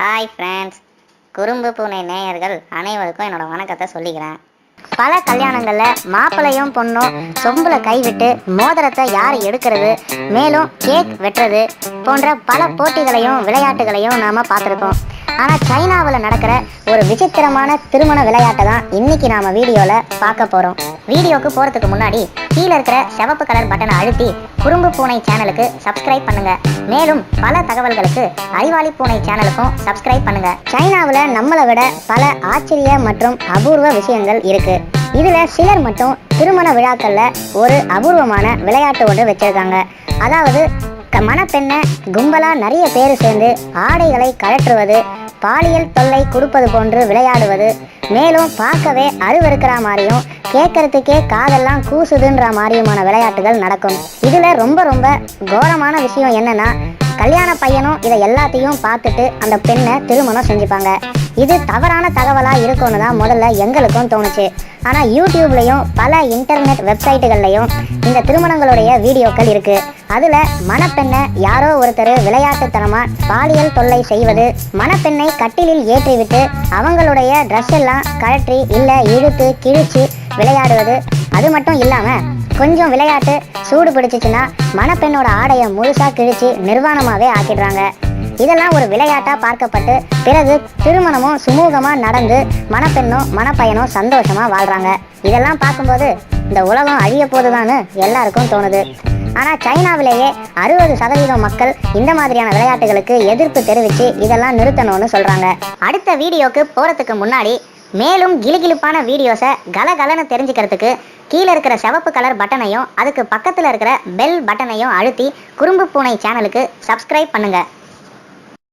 Hi friends குறும்பு பூனை நேயர்கள் அனைவருக்கும் என்னோட வணக்கத்தை சொல்லிக்கிறேன். பல கல்யாணங்களில் மாப்பிள்ளையும் பொண்ணும் சொம்புல கைவிட்டு மோதிரத்தை யார் எடுக்கிறது மேலும் கேக் வெட்டுறது போன்ற பல போட்டிகளையும் விளையாட்டுகளையும் நாம பார்த்துருக்கோம் ஆனால் சைனாவில் நடக்கிற ஒரு விசித்திரமான திருமண விளையாட்டை தான் இன்னைக்கு நாம வீடியோவில் பார்க்க போகிறோம் வீடியோக்கு போகிறதுக்கு முன்னாடி கீழே இருக்கிற சிவப்பு கலர் பட்டனை அழுத்தி குறும்பு பூனை சேனலுக்கு சப்ஸ்கிரைப் பண்ணுங்க. மேலும் பல தகவல்களுக்கு அறிவாளி பூனை சேனலுக்கும் சப்ஸ்கிரைப் பண்ணுங்க. சைனாவில் நம்மளை விட பல ஆச்சரிய மற்றும் அபூர்வ விஷயங்கள் இருக்கு. இதில் சிலர் மட்டும் திருமண விழாக்களில் ஒரு அபூர்வமான விளையாட்டு ஒன்று வச்சிருக்காங்க. அதாவது க- மணப்பெண்ணை கும்பலாக நிறைய பேர் சேர்ந்து ஆடைகளை கழற்றுவது பாலியல் தொல்லை கொடுப்பது போன்று விளையாடுவது. மேலும் பார்க்கவே அருவருக்கிற மாதிரியும் கேட்கறதுக்கே காதெல்லாம் கூசுதுன்ற மாதிரியுமான விளையாட்டுகள் நடக்கும். இதுல ரொம்ப ரொம்ப கோரமான விஷயம் என்னன்னா கல்யாண பையனும் இதை எல்லாத்தையும் பார்த்துட்டு அந்த பெண்ணை திருமணம் செஞ்சுப்பாங்க. இது தவறான தகவலா இருக்கும்னு தான் முதல்ல எங்களுக்கும் தோணுச்சு. ஆனால் யூடியூப்லேயும் பல இன்டர்நெட் வெப்சைட்டுகள்லையும் இந்த திருமணங்களுடைய வீடியோக்கள் இருக்குது அதில் மணப்பெண்ணை யாரோ ஒருத்தர் விளையாட்டுத்தனமாக பாலியல் தொல்லை செய்வது மணப்பெண்ணை கட்டிலில் ஏற்றிவிட்டு அவங்களுடைய ட்ரெஸ் எல்லாம் கழற்றி இல்லை இழுத்து கிழிச்சு விளையாடுவது அது மட்டும் இல்லாமல் கொஞ்சம் விளையாட்டு சூடு பிடிச்சிச்சுன்னா மணப்பெண்ணோட ஆடையை முழுசாக கிழிச்சு நிர்வாணமாகவே ஆக்கிடுறாங்க. இதெல்லாம் ஒரு விளையாட்டா பார்க்கப்பட்டு பிறகு திருமணமும் சுமூகமா நடந்து மணப்பெண்ணும் மணப்பையனும் சந்தோஷமா வாழ்றாங்க. இதெல்லாம் பார்க்கும்போது இந்த உலகம் அழிய போதுதான்னு எல்லாருக்கும் தோணுது. ஆனா சைனாவிலேயே அறுபது சதவீதம் மக்கள் இந்த மாதிரியான விளையாட்டுகளுக்கு எதிர்ப்பு தெரிவித்து இதெல்லாம் நிறுத்தணும்னு சொல்றாங்க. அடுத்த வீடியோக்கு போறதுக்கு முன்னாடி மேலும் கிலுகிலுப்பான வீடியோஸை கலகலன்னு தெரிஞ்சுக்கிறதுக்கு கீழே இருக்கிற சிவப்பு கலர் பட்டனையும் அதுக்கு பக்கத்தில் இருக்கிற பெல் பட்டனையும் அழுத்தி குறும்பு பூனை சேனலுக்கு சப்ஸ்கிரைப் பண்ணுங்கள்